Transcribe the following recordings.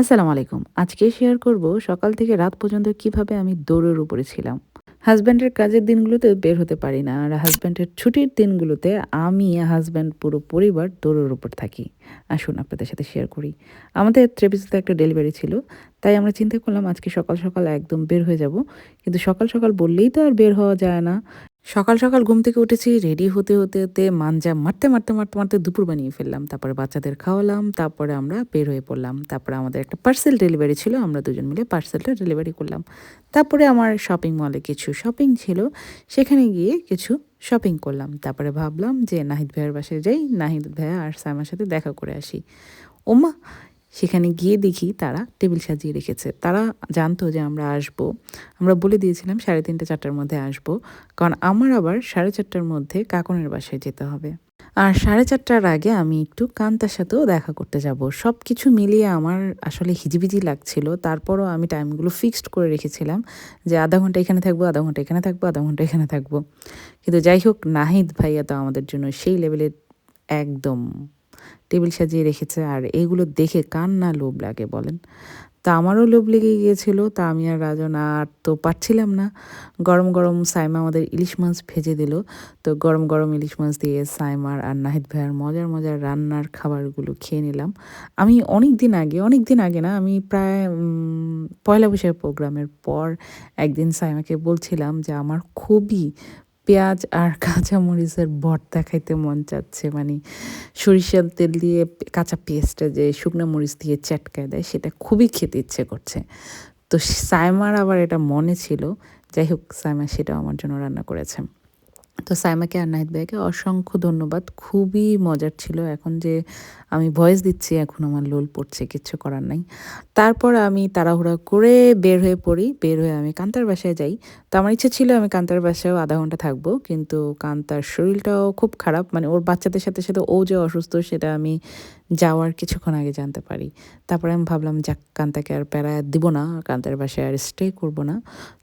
আসসালামু আলাইকুম। আজকে শেয়ার করব সকাল থেকে রাত পর্যন্ত কীভাবে আমি দৌড়ের উপরে ছিলাম। হাজব্যান্ডের কাজের দিনগুলোতে বের হতে পারি না আর হাজব্যান্ডের ছুটির দিনগুলোতে আমি হাজব্যান্ড পুরো পরিবার দৌড়ের উপর থাকি। আসুন আপনাদের সাথে শেয়ার করি। আমাদের ত্রেপিসিতে একটা ডেলিভারি ছিল, তাই আমরা চিন্তা করলাম আজকে সকাল সকাল একদম বের হয়ে যাব। কিন্তু সকাল সকাল বললেই তো আর বের হওয়া যায় না। সকাল সকাল ঘুম থেকে উঠেছি রেডি হতে হতে হতে মাঞ্জা মারতে মারতে মারতে মারতে দুপুর বানিয়ে ফেললাম। তারপরে বাচ্চাদের খাওয়ালাম, তারপরে আমরা বের হয়ে পড়লাম। তারপরে আমাদের একটা পার্সেল ডেলিভারি ছিল, আমরা দুজন মিলে পার্সেলটা ডেলিভারি করলাম। তারপরে আমার শপিং মলে কিছু শপিং ছিল, সেখানে গিয়ে কিছু শপিং করলাম। তারপরে ভাবলাম যে নাহিদ ভাইয়ের বাসায় যাই, নাহিদ ভাইয়া আর সাইমার সাথে দেখা করে আসি। ওমা সেখানে গিয়ে দেখি তারা টেবিল সাজিয়ে রেখেছে। তারা জানতো যে আমরা আসব। আমরা বলে দিয়েছিলাম সাড়ে তিনটে, চারটার মধ্যে আসব। কারণ আমার আবার সাড়ে চারটার মধ্যে কাকনের বাসায় যেতে হবে। আর সাড়ে চারটার আগে আমি একটু কান্তার সাথেও দেখা করতে যাব। সব কিছু মিলিয়ে আমার আসলে হিজিবিজি লাগছিল। তারপরও আমি টাইমগুলো ফিক্সড করে রেখেছিলাম যে আধা ঘণ্টা এখানে থাকব, আধা ঘণ্টা এখানে থাকব, আধা ঘণ্টা এখানে থাকব। কিন্তু যাই হোক, নাহিদ ভাইয়া তো আমাদের জন্য সেই লেভেলের একদম টেবিল সাজিয়ে রেখেছে আর এগুলো দেখে কার না লোভ লাগে, বলেন। তা আমারও লোভ লেগে গিয়েছিল, তা আমি আর রাজন আর তো পারছিলাম না। গরম গরম সাইমা আমাদের ইলিশ মাছ ভেজে দিল। তো গরম গরম ইলিশ মাছ দিয়ে সাইমার আর নাহিদ ভাইয়ার মজার মজার রান্নার খাবারগুলো খেয়ে নিলাম। আমি অনেক দিন আগে অনেক দিন আগে না, আমি প্রায় পয়লা বৈশাখ প্রোগ্রামের পর একদিন সাইমাকে বলছিলাম যে আমার খুবই পেঁয়াজ আর কাঁচামরিচের ভর্তা খাইতে মন চাচ্ছে। মানে সরিষার তেল দিয়ে কাঁচা পেঁয়াজটা যে শুকনো মরিচ দিয়ে চ্যাটকায় দেয়, সেটা খুবই খেতে ইচ্ছে করছে। তো সাইমার আবার এটা মনে ছিল। যাই হোক, সাইমা সেটাও আমার জন্য রান্না করেছে। তো সাইমাকে আর নাহিদ ভাইকে অসংখ্য ধন্যবাদ। খুবই মজার ছিল। এখন যে আমি ভয়েস দিচ্ছি, এখন আমার লোল পড়ছে, কিচ্ছু করার নাই। তারপর আমি তাড়াহুড়া করে বের হয়ে পড়ি, বের হয়ে আমি কান্তার বাসায় যাই। তো আমার ইচ্ছে ছিল আমি কান্তার বাসায়ও আধা ঘণ্টা থাকব, কিন্তু কান্তার শরীরটাও খুব খারাপ মানে ওর বাচ্চাদের সাথে সাথে ও যে অসুস্থ সেটা আমি যাওয়ার কিছুক্ষণ আগে জানতে পারি। তারপরে আমি ভাবলাম, যাক, কান্তাকে আর প্যারা দিব না, কান্তার বাসায় আর স্টে করব না।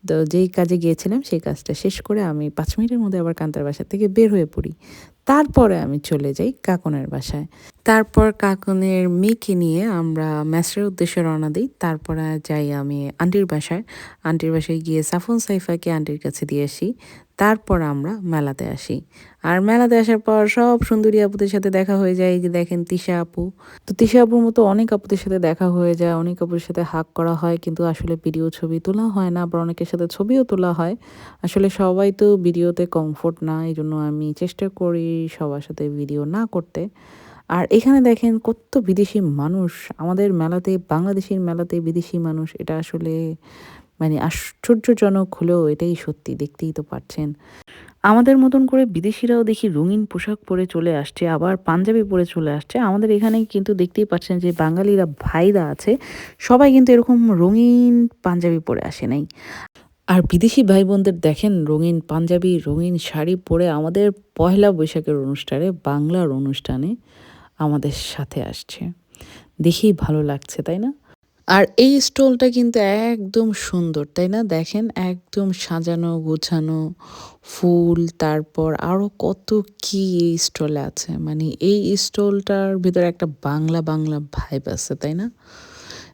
তো যেই কাজে গিয়েছিলাম, সেই কাজটা শেষ করে আমি পাঁচ মিনিটের মধ্যে আবার কান্তার বাসা থেকে বের হয়ে পড়ি। তারপরে আমি চলে যাই কাকনের বাসায়। তারপর কাকনের মেয়েকে নিয়ে আমরা ম্যাসের উদ্দেশ্যে রওনা দিই। তারপরে যাই আমি আন্টির বাসায়। আন্টির বাসায় গিয়ে সাফন সাইফাকে আন্টির কাছে দিয়ে আসি। তারপর আমরা মেলাতে আসি। আর মেলাতে আসার পর সব সুন্দরী আপুদের সাথে দেখা হয়ে যায়। যে দেখেন তিশা আপু। তো তিশা আপুর মতো অনেক আপুদের সাথে দেখা হয়ে যায়। অনেক আপুর সাথে হাক করা হয়। কিন্তু আসলে ভিডিও ছবি তোলা হয় না। আবার অনেকের সাথে ছবিও তোলা হয়। আসলে সবাই তো ভিডিওতে কমফোর্ট না। এই জন্য আমি চেষ্টা করি সবার সাথে ভিডিও না করতে। আর এখানে দেখেন কত বিদেশি মানুষ আমাদের মেলাতে, বাংলাদেশের মেলাতে বিদেশি মানুষ, এটা আসলে মানে আশ্চর্যজনক হলেও এটাই সত্যি, দেখতেই তো পাচ্ছেন। আমাদের মতন করে বিদেশিরাও দেখি রঙিন পোশাক পরে চলে আসছে, আবার পাঞ্জাবি পরে চলে আসছে। আমাদের এখানে কিন্তু দেখতেই পাচ্ছেন যে বাঙালিরা ভাইরা আছে, সবাই কিন্তু এরকম রঙিন পাঞ্জাবি পরে আসে নাই। আর বিদেশি ভাই বোনদের দেখেন রঙিন পাঞ্জাবি, রঙিন শাড়ি পরে আমাদের পয়লা বৈশাখের অনুষ্ঠানে, বাংলার অনুষ্ঠানে আমাদের সাথে আসছে। দেখেই ভালো লাগছে, তাই না? আর এই স্টলটা কিন্তু একদম সুন্দর, তাই না? দেখেন, একদম সাজানো, গোছানো ফুল, তারপর আরও কত কি এই স্টলে আছে। মানে এই স্টলটার ভিতরে একটা বাংলা বাংলা ভাইব আছে, তাই না?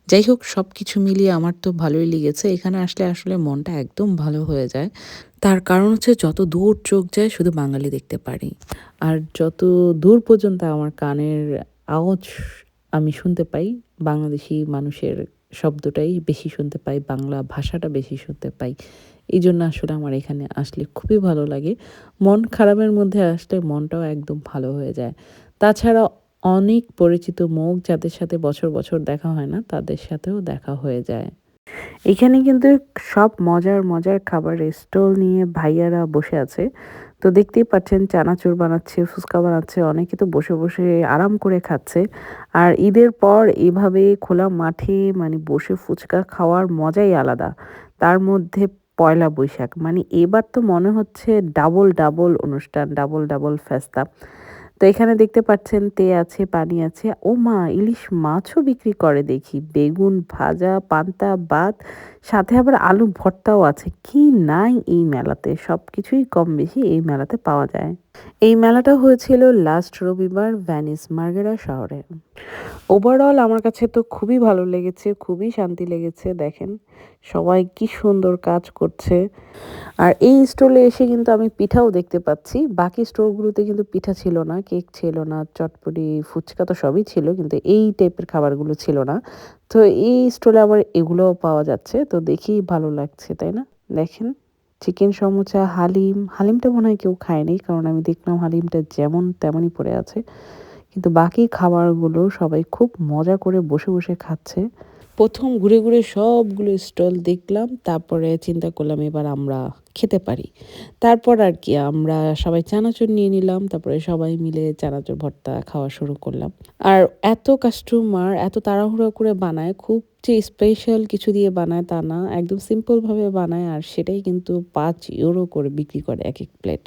যাই হোক সব কিছু মিলিয়ে আমার তো ভালোই লেগেছে। এখানে আসলে আসলে মনটা একদম ভালো হয়ে যায়। তার কারণ হচ্ছে যত দূর চোখ যায়, শুধু বাঙালি দেখতে পারি। আর যত দূর পর্যন্ত আমার কানের আওয়াজ আমি শুনতে পাই, বাংলাদেশি মানুষের শব্দটাই বেশি শুনতে পাই, বাংলা ভাষাটা বেশি শুনতে পাই। এই জন্য আসলে আমার এখানে আসলে খুবই ভালো লাগে। মন খারাপের মধ্যে আসলে মনটাও একদম ভালো হয়ে যায়। তাছাড়া অনেক পরিচিত মুখ যাদের সাথে বছর বছর দেখা হয় না, তাদের সাথেও দেখা হয়ে যায়। এখানে কিন্তু সব মজার মজার খাবার স্টল নিয়ে ভাইয়ারা বসে আছে। তো দেখতেই পাচ্ছেন চানাচুর বানাচ্ছে, ফুচকা বানাচ্ছে, অনেকে তো বসে বসে আরাম করে খাচ্ছে। আর ঈদের পর এভাবে খোলা মাঠে মানে বসে ফুচকা খাওয়ার মজাই আলাদা। তার মধ্যে পয়লা বৈশাখ মানে এবার তো মনে হচ্ছে ডাবল ডাবল অনুষ্ঠান ডাবল ডাবল ফেস্তা তো এখানে দেখতে পাচ্ছেন তে আছে, পানি আছে। ও মা, ইলিশ মাছও বিক্রি করে দেখি। বেগুন, ভাজা, পান্তা, ভাত, সাথে আবার আলু ভর্তাও আছে। কি নাই এই মেলাতে? সব কিছুই কম বেশি এই মেলাতে পাওয়া যায়। এই মেলাটা হয়েছিল লাস্ট রবিবার ভ্যানিস মার্গেরা শহরে। ওভারঅল আমার কাছে তো খুবই ভালো লেগেছে, খুবই শান্তি লেগেছে, দেখেন। সবাই কি সুন্দর কাজ করছে। আর এই স্টলে এসে কিন্তু আমি পিঠাও দেখতে পাচ্ছি। বাকি স্টোরগুলোতে কিন্তু পিঠা ছিল না, কেক ছিল না, চটপটি, ফুচকা তো সবই ছিল, কিন্তু এই টাইপের খাবারগুলো ছিল না। তো এই স্টলে আবার এগুলোও পাওয়া যাচ্ছে, তো দেখি ভালো লাগছে, তাই না? দেখেন চিকেন সমুচা, হালিম, হালিমটা মনে হয় কেউ খায়নি, কারণ আমি দেখলাম হালিমটা যেমন তেমনই পড়ে আছে। কিন্তু বাকি খাবারগুলো সবাই খুব মজা করে বসে বসে খাচ্ছে। প্রথম ঘুরে ঘুরে সবগুলো স্টল দেখলাম, তারপরে চিন্তা করলাম এবার আমরা খেতে পারি। তারপর আর কি আমরা সবাই চানাচুর নিয়ে নিলাম, তারপরে সবাই মিলে চানাচুর ভর্তা খাওয়া শুরু করলাম। আর এত কাস্টমার এত তাড়াহুড়ো করে বানায়, খুব যে স্পেশাল কিছু দিয়ে বানায় তা না, একদম সিম্পলভাবে বানায় আর সেটাই কিন্তু পাঁচ ইউরো করে বিক্রি করে এক এক প্লেট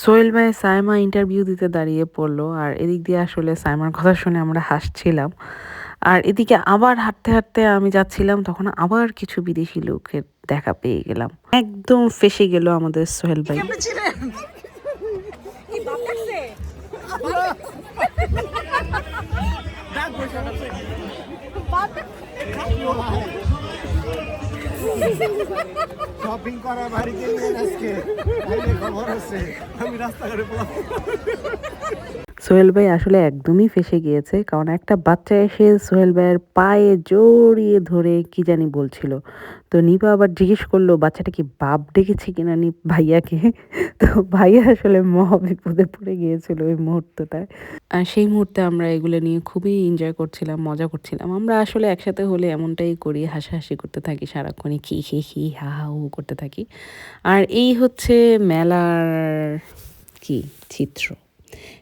সোহেল ভাই সাইমা ইন্টারভিউ দিতে দাঁড়িয়ে পড়ল আর এদিক দিয়ে আসলে সাইমার কথা শুনে আমরা হাসছিলাম। আর এদিকে আবার হাঁটতে হাঁটতে আমি যাচ্ছিলাম তখন আবার কিছু বিদেশি লোকের দেখা পেয়ে গেলাম। একদম ফেসে গেল আমাদের সোহেল ভাই। শপিং করা বাড়িতে নিয়ে আজকে। খবর আছে। আমি রাস্তাঘাটে সোহেল ভাই আসলে একদমই ফেসে গিয়েছে, কারণ একটা বাচ্চা এসে সোহেল ভাইয়ের পায়ে জড়িয়ে ধরে কি জানি বলছিল। তো নিপা আবার জিজ্ঞেস করল, বাচ্চাটা কি বাপ ডেকেছে কিনা নি ভাইয়াকে। তো ভাইয়া আসলে মহা বিপদে পড়ে গিয়েছিল ওই মুহূর্তটায়। আর সেই মুহূর্তে আমরা এগুলো নিয়ে খুবই এনজয় করছিলাম, মজা করছিলাম। আমরা আসলে একসাথে হলে এমনটাই করি, হাসাহাসি করতে থাকি সারাক্ষণই খি খি খি হা হা, হু করতে থাকি। আর এই হচ্ছে মেলার কি চিত্র?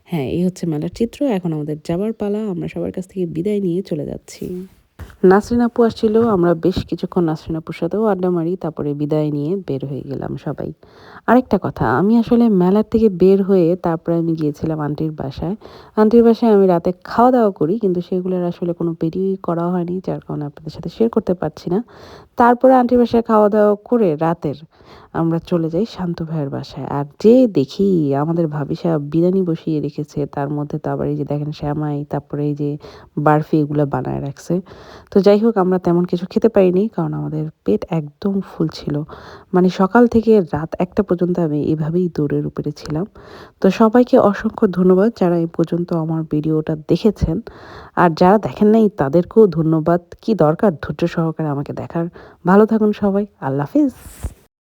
হ্যাঁ এই হচ্ছে মেলার চিত্র। এখন আমাদের যাবার পালা। আমরা সবার কাছ থেকে বিদায় নিয়ে চলে যাচ্ছি। নাসরিন আপু আসছিল, আমরা বেশ কিছুক্ষণ নাসরিন আপুর সাথেও আড্ডা মারি, তারপরে বিদায় নিয়ে বের হয়ে গেলাম সবাই। আরেকটা কথা, আমি আসলে মেলার থেকে বের হয়ে তারপরে আমি গিয়েছিলাম আন্টির বাসায়। আন্টির বাসায় আমি রাতে খাওয়া দাওয়া করি, কিন্তু সেগুলোর আসলে কোনো ভিডিওই করা হয়নি, যার কারণে আপনাদের সাথে শেয়ার করতে পারছি না। তারপরে আন্টির বাসায় খাওয়া দাওয়া করে রাতের আমরা চলে যাই শান্ত ভাইয়ের বাসায়। আর যে দেখি আমাদের ভাবি সাহেব বিরিয়ানি বসিয়ে রেখেছে, তার মধ্যে তো আবার এই যে দেখেন শ্যামাই, তারপরে এই যে বারফি এগুলো বানায় রাখছে। তো যাই হোক, আমরা তেমন কিছু খেতে পারিনি কারণ আমাদের পেট একদম ফুল ছিল। মানে সকাল থেকে রাত একটা পর্যন্ত আমি এভাবেই দৌড়ের উপরে ছিলাম। তো সবাইকে অসংখ্য ধন্যবাদ যারা এই পর্যন্ত আমার ভিডিওটা দেখেছেন। আর যারা দেখেন নাই, তাদেরকেও ধন্যবাদ। কি দরকার? ধৈর্য সহকারে আমাকে দেখার। ভালো থাকুন সবাই। আল্লাহ হাফিজ।